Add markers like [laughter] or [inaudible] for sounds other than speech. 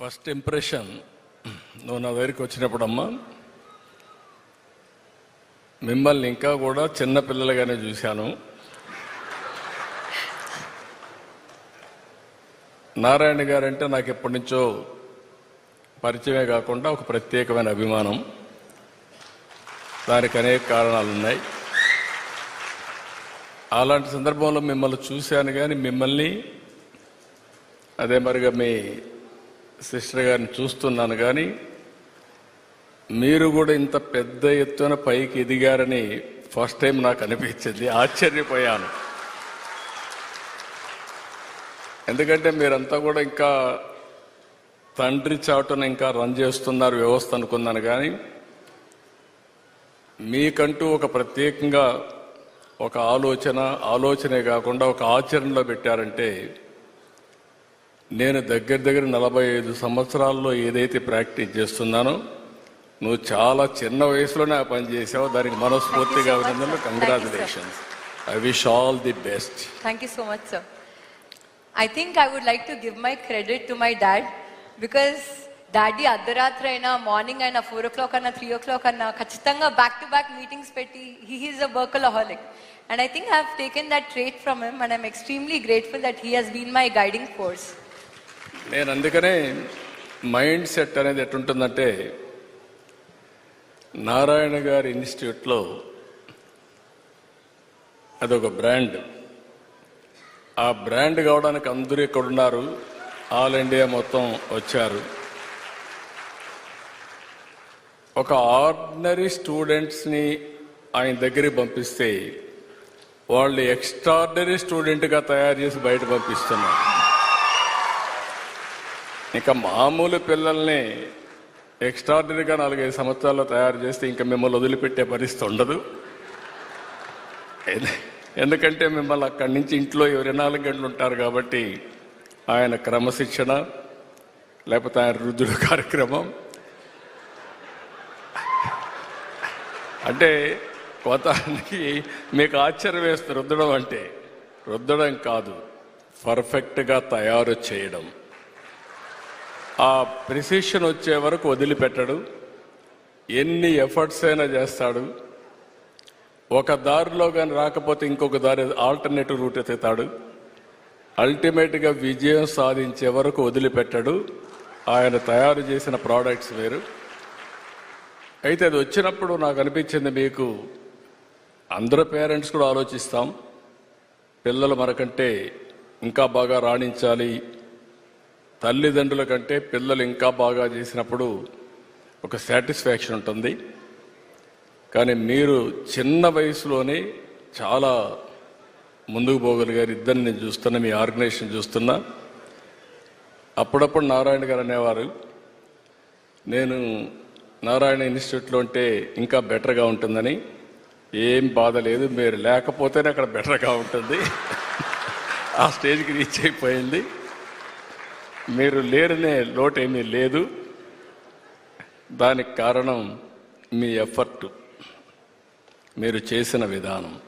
First impression. నువ్వు నా దగ్గరికి వచ్చినప్పుడమ్మా మిమ్మల్ని ఇంకా కూడా చిన్నపిల్లలుగానే చూశాను. నారాయణ గారంటే నాకు ఎప్పటి నుంచో పరిచయమే కాకుండా ఒక ప్రత్యేకమైన అభిమానం. దానికి అనేక కారణాలు ఉన్నాయి. అలాంటి సందర్భంలో మిమ్మల్ని చూశాను కానీ మిమ్మల్ని అదే మరిగా మీ సిస్టర్ గారిని చూస్తున్నాను కానీ మీరు కూడా ఇంత పెద్ద ఎత్తున పైకి ఎదిగారని ఫస్ట్ టైం నాకు అనిపించింది. ఆశ్చర్యపోయాను. ఎందుకంటే మీరంతా కూడా ఇంకా తండ్రి చాటున ఇంకా రన్ చేస్తున్నారు వ్యవస్థ అనుకున్నాను కానీ మీకంటూ ఒక ప్రత్యేకంగా ఒక ఆలోచన ఆలోచనే కాకుండా ఒక ఆచరణలో పెట్టారంటే నేను దగ్గర దగ్గర నలభై ఐదు సంవత్సరాల్లో ఏదైతే ప్రాక్టీస్ చేస్తున్నానో నువ్వు చాలా చిన్న వయసులోనే ఆ పని చేసావు. దానికి మనస్ఫూర్తిగా అభినందనలు. Congratulations I wish all the best Thank you so much, sir. I think I would like to give my credit to my dad because daddy అర్ధరాత్రి అయినా మార్నింగ్ అయినా ఫోర్ ఓ క్లాక్ అన్నా త్రీ ఓ క్లాక్ అన్నా ఖచ్చితంగా back to back meetings పెట్టి he he's a workaholic and I think I have taken that trait from him and I'm extremely grateful that he has been my guiding force నేను అందుకనే mind set అనేది ఎట్టుంటుందంటే నారాయణ గారి ఇన్స్టిట్యూట్లో అదొక brand. ఆ brand కావడానికి అందరూ ఇక్కడ ఉన్నారు ఆల్ ఇండియా మొత్తం వచ్చారు. ఒక ఆర్డినరీ స్టూడెంట్స్ని ఆయన దగ్గరికి పంపిస్తే వాళ్ళు ఎక్స్ట్రాడినరీ స్టూడెంట్గా తయారు చేసి బయట పంపిస్తున్నారు. ఇంకా మామూలు పిల్లల్ని ఎక్స్ట్రాడినరీగా నాలుగైదు సంవత్సరాల్లో తయారు చేస్తే ఇంకా మిమ్మల్ని వదిలిపెట్టే పరిస్థితి ఉండదు. ఎందుకంటే మిమ్మల్ని అక్కడి నుంచి ఇంట్లో ఇరవై నాలుగు గంటలు ఉంటారు కాబట్టి ఆయన క్రమశిక్షణ లేకపోతే ఆయన రుద్రుడు కార్యక్రమం. అంటే కోతానికి మీకు ఆశ్చర్యం వేస్తుంది రుద్దడం అంటే రుద్దడం కాదు పర్ఫెక్ట్గా తయారు చేయడం. ఆ ప్రిసిషన్ వచ్చే వరకు వదిలిపెట్టడు. ఎన్ని ఎఫర్ట్స్ అయినా చేస్తాడు. ఒక దారిలో కానీ రాకపోతే ఇంకొక దారి ఆల్టర్నేటివ్ రూట్ ఎత్తుతాడు. అల్టిమేట్గా విజయం సాధించే వరకు వదిలిపెట్టడు. ఆయన తయారు చేసిన ప్రోడక్ట్స్ వేరు. అయితే అది వచ్చినప్పుడు నాకు అనిపించింది మీకు అందరు పేరెంట్స్ కూడా ఆలోచిస్తాం. పిల్లలు మనకంటే ఇంకా బాగా రాణించాలి. తల్లిదండ్రుల కంటే పిల్లలు ఇంకా బాగా చేసినప్పుడు ఒక సాటిస్ఫాక్షన్ ఉంటుంది. కానీ మీరు చిన్న వయసులోనే చాలా ముందుకు పోగలిగారు. ఇద్దరిని నేను చూస్తున్నా మీ ఆర్గనైజేషన్ చూస్తున్నా. అప్పుడప్పుడు నారాయణ గారు అనేవారు నేను నారాయణ ఇన్స్టిట్యూట్లో ఉంటే ఇంకా బెటర్గా ఉంటుందని. ఏం బాధ లేదు మీరు లేకపోతేనే అక్కడ బెటర్గా ఉంటుంది. [laughs] ఆ స్టేజ్కి రీచ్ అయిపోయింది. మీరు లేరనే లోటు లేదు. దానికి కారణం మీ ఎఫర్టు. మీరు చేసిన విధానం.